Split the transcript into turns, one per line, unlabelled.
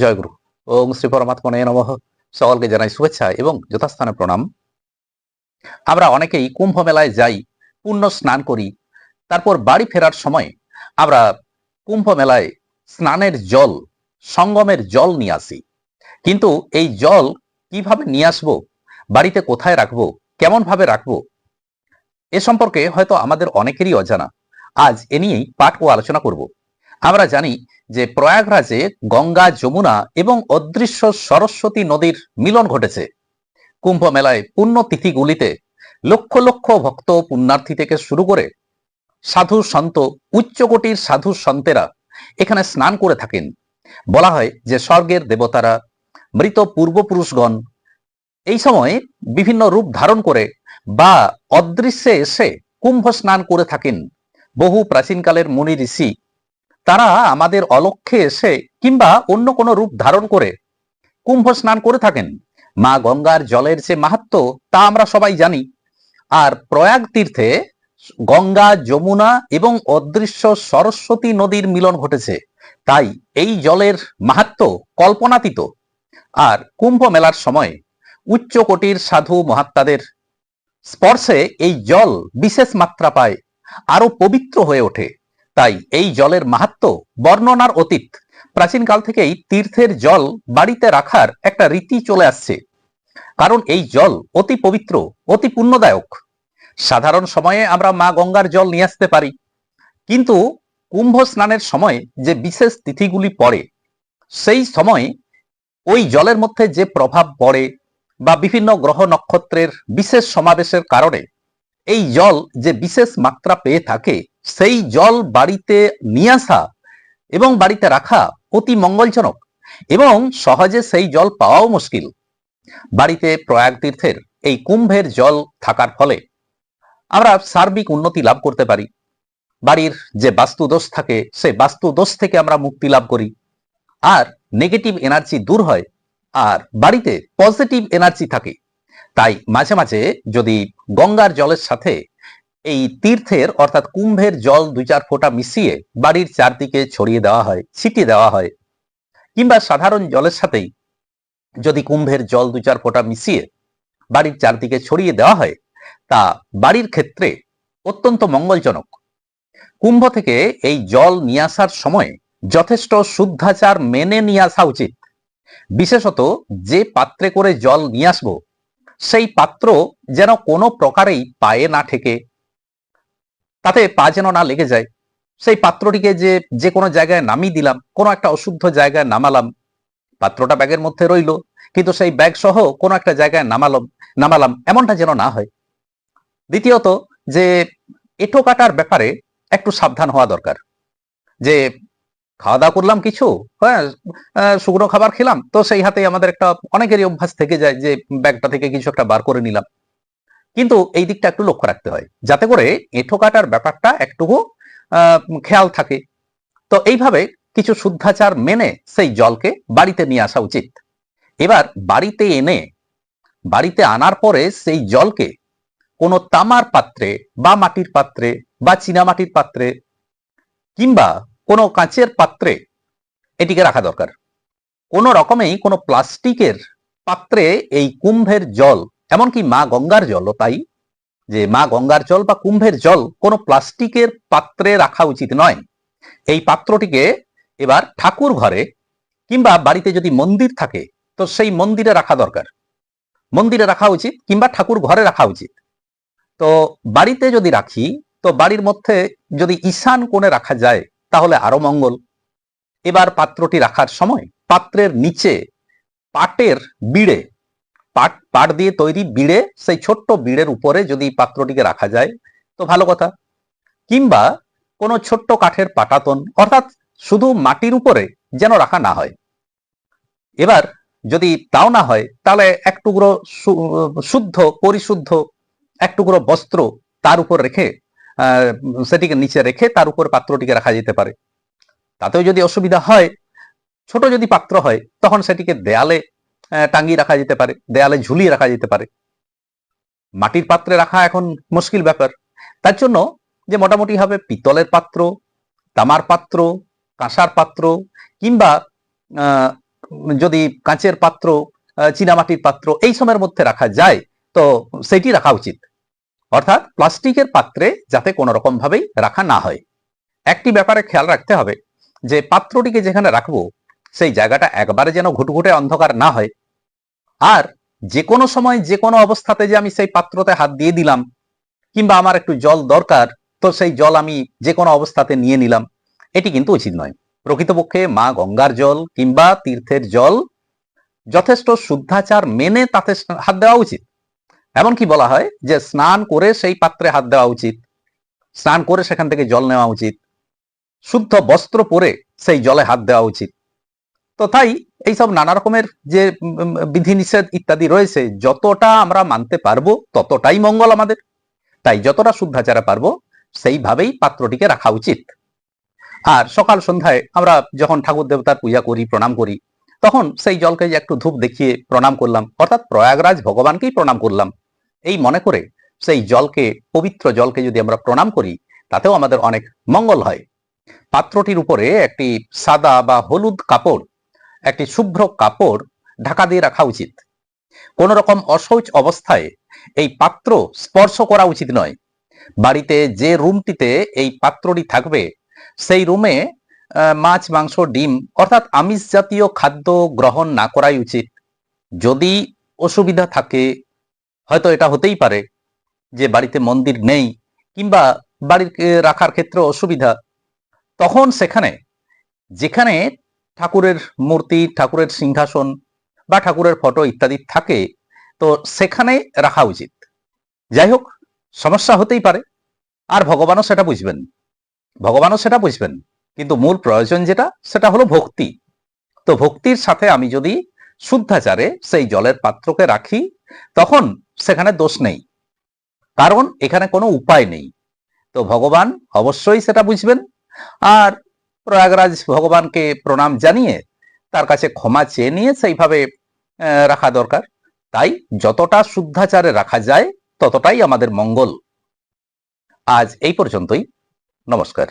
জয়গুরু ওম শ্রী পরমাত্মনে নমঃ। সকলকে জানাই শুভেচ্ছা এবং যথাস্থানে প্রণাম। আমরা অনেকেই কুম্ভ মেলায় যাই, পুণ্য স্নান করি, তারপর বাড়ি ফেরার সময় আমরা কুম্ভ মেলায় স্নানের জল, সঙ্গমের জল নিয়ে আসি। কিন্তু এই জল কীভাবে নিয়ে আসব, বাড়িতে কোথায় রাখব কেমন ভাবে রাখব, এ সম্পর্কে হয়তো আমাদের অনেকেরই অজানা। আজ এ নিয়েই পাঠ ও আলোচনা করব। আমরা জানি যে প্রয়াগরাজে গঙ্গা, যমুনা এবং অদৃশ্য সরস্বতী নদীর মিলন ঘটেছে। কুম্ভ মেলায় পুণ্য তিথিগুলিতে লক্ষ লক্ষ ভক্ত পুণ্যার্থী থেকে শুরু করে সাধু সন্ত, উচ্চকোটির সাধু সন্তেরা এখানে স্নান করে থাকেন। বলা হয় যে স্বর্গের দেবতারা, মৃত পূর্বপুরুষগণ এই সময় বিভিন্ন রূপ ধারণ করে বা অদৃশ্যে এসে কুম্ভ স্নান করে থাকেন। বহু প্রাচীনকালের মুনি ঋষি তারা আমাদের অলক্ষ্যে এসে কিংবা অন্য কোনো রূপ ধারণ করে কুম্ভ স্নান করে থাকেন। মা গঙ্গার জলের যে মাহাত্ম, তা আমরা সবাই জানি। আর প্রয়াগ তীর্থে গঙ্গা, যমুনা এবং অদৃশ্য সরস্বতী নদীর মিলন ঘটেছে। তাই এই জলের মাহাত্ম কল্পনাতীত। আর কুম্ভ মেলার সময় উচ্চ কোটির সাধু মহাত্মাদের স্পর্শে এই জল বিশেষ মাত্রা পায় আরও পবিত্র হয়ে ওঠে। তাই এই জলের মাহাত্ম বর্ণনার অতীত। প্রাচীনকাল থেকেই তীর্থের জল বাড়িতে রাখার একটা রীতি চলে আসছে। কারণ এই জল অতি পবিত্র, অতি পুণ্যদায়ক। সাধারণ সময়ে আমরা মা গঙ্গার জল নিয়ে আসতে পারি। কিন্তু কুম্ভ স্নানের সময় যে বিশেষ তিথিগুলি পড়ে, সেই সময় ওই জলের মধ্যে যে প্রভাব পড়ে বা বিভিন্ন গ্রহ নক্ষত্রের বিশেষ সমাবেশের কারণে এই জল যে বিশেষ মাত্রা পেয়ে থাকে সেই জল বাড়িতে নিয়ে আসা এবং বাড়িতে রাখা অতি মঙ্গলজনক এবং সহজে সেই জল পাওয়াও মুশকিল। বাড়িতে প্রয়াগ তীর্থের এই কুম্ভের জল থাকার ফলে আমরা সার্বিক উন্নতি লাভ করতে পারি। বাড়ির যে বাস্তু দোষ থাকে, সেই বাস্তু দোষ থেকে আমরা মুক্তি লাভ করি। আর নেগেটিভ এনার্জি দূর হয়, আর বাড়িতে পজিটিভ এনার্জি থাকে। তাই মাঝে মাঝে যদি গঙ্গার জলের সাথে এই তীর্থের, অর্থাৎ কুম্ভের জল দুই চার ফোঁটা মিশিয়ে বাড়ির চারদিকে ছড়িয়ে দেওয়া হয়, ছিটিয়ে দেওয়া হয়। কিংবা সাধারণ জলের সাথেই যদি কুম্ভের জল দুই চার ফোঁটা মিশিয়ে বাড়ির চারদিকে ছড়িয়ে দেওয়া হয়, তা বাড়ির ক্ষেত্রে অত্যন্ত মঙ্গলজনক। কুম্ভ থেকে এই জল নিয়ে আসার সময় যথেষ্ট শুদ্ধাচার মেনে নিয়ে আসা উচিত। বিশেষত যে পাত্রে করে জল নিয়ে আসব, সেই পাত্র যেন কোনো প্রকারেই পায়ে না ঠেকে। তাতে পা যেন না লেগে যায়। সেই পাত্রটিকে যে যে কোনো জায়গায় নামিয়ে দিলাম, কোনো একটা অশুদ্ধ জায়গায় নামালাম, পাত্রটা ব্যাগের মধ্যে রইল, কিন্তু সেই ব্যাগ সহ কোনো একটা জায়গায় নামালাম নামালাম, এমনটা যেন না হয়। দ্বিতীয়ত যে, এটো কাটার ব্যাপারে একটু সাবধান হওয়া দরকার। যে খাওয়া দাওয়া করলাম কিছু হ্যাঁ শুকনো খাবার খেলাম, তো সেই হাতে আমাদের একটা, অনেকেরই অভ্যাস থেকে যায় যে, ব্যাগটা থেকে কিছু একটা বার করে নিলাম। কিন্তু এই দিকটা একটু লক্ষ্য রাখতে হয়। যাতে করে এঁঠো কাটার ব্যাপারটা একটুকু খেয়াল থাকে। তো এইভাবে কিছু শুদ্ধাচার মেনে সেই জলকে বাড়িতে নিয়ে আসা উচিত। এবার বাড়িতে এনে, বাড়িতে আনার পরে সেই জলকে কোনো তামার পাত্রে বা মাটির পাত্রে বা চীনামাটির পাত্রে কিংবা কোনো কাঁচের পাত্রে এটিকে রাখা দরকার। কোনো রকমেই কোনো প্লাস্টিকের পাত্রে এই কুম্ভের জল এমনকি মা গঙ্গার জলও তাই, যে মা গঙ্গার জল বা কুম্ভের জল কোনো প্লাস্টিকের পাত্রে রাখা উচিত নয়। এই পাত্রটিকে এবার ঠাকুর ঘরে কিংবা বাড়িতে যদি মন্দির থাকে, তো সেই মন্দিরে রাখা দরকার। মন্দিরে রাখা উচিত কিংবা ঠাকুর ঘরে রাখা উচিত। তো বাড়িতে যদি রাখি, তো বাড়ির মধ্যে যদি ঈশান কোণে রাখা যায়, তাহলে আরও মঙ্গল। এবার পাত্রটি রাখার সময় পাত্রের নিচে পাটের বিড়ে পাট পাট দিয়ে তৈরি বিড়ে, সেই ছোট্ট বিড়ের উপরে যদি পাত্রটিকে রাখা যায়, তো ভালো কথা। কিংবা কোনো ছোট্ট কাঠের পাটাতন, অর্থাৎ শুধু মাটির উপরে যেন রাখা না হয়। এবার যদি তাও না হয়, তাহলে এক টুকরো শুদ্ধ, পরিশুদ্ধ এক টুকরো বস্ত্র তার উপর রেখে সেটিকে নিচে রেখে তার উপর পাত্রটিকে রাখা যেতে পারে। তাতেও যদি অসুবিধা হয়, ছোট যদি পাত্র হয়, তখন সেটিকে দেয়ালে টাঙ্গিয়ে রাখা যেতে পারে, দেয়ালে ঝুলিয়ে রাখা যেতে পারে। মাটির পাত্রে রাখা এখন মুশকিল ব্যাপার। তার জন্য যে মোটামুটি হবে পিতলের পাত্র, তামার পাত্র, কাঁসার পাত্র, কিংবা যদি কাঁচের পাত্র চীনামাটির পাত্র এই সময়ের মধ্যে রাখা যায়, তো সেটি রাখা উচিত। অর্থাৎ প্লাস্টিকের পাত্রে যাতে কোনো রকম ভাবেই রাখা না হয়। একটি ব্যাপারে খেয়াল রাখতে হবে যে পাত্রটিকে যেখানে রাখব সেই জায়গাটা একবারে যেন ঘুটঘুটে অন্ধকার না হয়। আর যে কোনো সময় যে কোনো অবস্থাতে যে আমি সেই পাত্রতে হাত দিয়ে দিলাম, কিংবা আমার একটু জল দরকার, তো সেই জল আমি যে কোনো অবস্থাতে নিয়ে নিলাম, এটি কিন্তু উচিত নয়। প্রকৃতপক্ষে মা গঙ্গার জল কিংবা তীর্থের জল যথেষ্ট শুদ্ধাচার মেনে তাতে হাত দেওয়া উচিত। এমনকি বলা হয় যে স্নান করে সেই পাত্রে হাত দেওয়া উচিত, স্নান করে সেখান থেকে জল নেওয়া উচিত, শুদ্ধ বস্ত্র পরে সেই জলে হাত দেওয়া উচিত। তো তাই এইসব নানা রকমের যে বিধিনিষেধ ইত্যাদি রয়েছে, যতটা আমরা মানতে পারব ততটাই মঙ্গল আমাদের। তাই যতটা শুদ্ধাচারে পারব, সেইভাবেই পাত্রটিকে রাখা উচিত। আর সকাল সন্ধ্যায় আমরা যখন ঠাকুর দেবতার পূজা করি, প্রণাম করি, তখন সেই জলকে একটু ধূপ দেখিয়ে প্রণাম করলাম, অর্থাৎ প্রয়াগরাজ ভগবানকেই প্রণাম করলাম, এই মনে করে সেই জলকে, পবিত্র জলকে যদি আমরা প্রণাম করি, তাতেও আমাদের অনেক মঙ্গল হয়। পাত্রটির উপরে একটি সাদা বা হলুদ কাপড় একটি শুভ্র কাপড় ঢাকা দিয়ে রাখা উচিত। কোন রকম অশৌচ অবস্থায় এই পাত্র স্পর্শ করা উচিত নয়। বাড়িতে যে রুমটিতে এই পাত্রটি থাকবে, সেই রুমে মাছ, মাংস, ডিম, অর্থাৎ আমিষ জাতীয় খাদ্য গ্রহণ না করাই উচিত। যদি অসুবিধা থাকে, হয়তো এটা হতেই পারে যে বাড়িতে মন্দির নেই কিংবা বাড়ির রাখার ক্ষেত্রে অসুবিধা। তখন সেখানে, যেখানে ঠাকুরের মূর্তি, ঠাকুরের সিংহাসন বা ঠাকুরের ফটো ইত্যাদি থাকে, তো সেখানে রাখা উচিত। যাই হোক, সমস্যা হতেই পারে, আর ভগবানও সেটা বুঝবেন। ভগবানও সেটা বুঝবেন, কিন্তু মূল প্রয়োজন যেটা, সেটা হলো ভক্তি। তো ভক্তির সাথে আমি যদি শুদ্ধাচারে সেই জলের পাত্রকে রাখি, তখন সেখানে দোষ নেই, কারণ এখানে কোনো উপায় নেই। তো ভগবান অবশ্যই সেটা বুঝবেন, আর প্রয়াগরাজ ভগবানকে প্রণাম জানিয়ে তার কাছে ক্ষমা চেয়ে নিয়ে সেইভাবে রাখা দরকার। তাই যতটা শুদ্ধাচারে রাখা যায়, ততটাই আমাদের মঙ্গল। আজ এই পর্যন্তই। নমস্কার।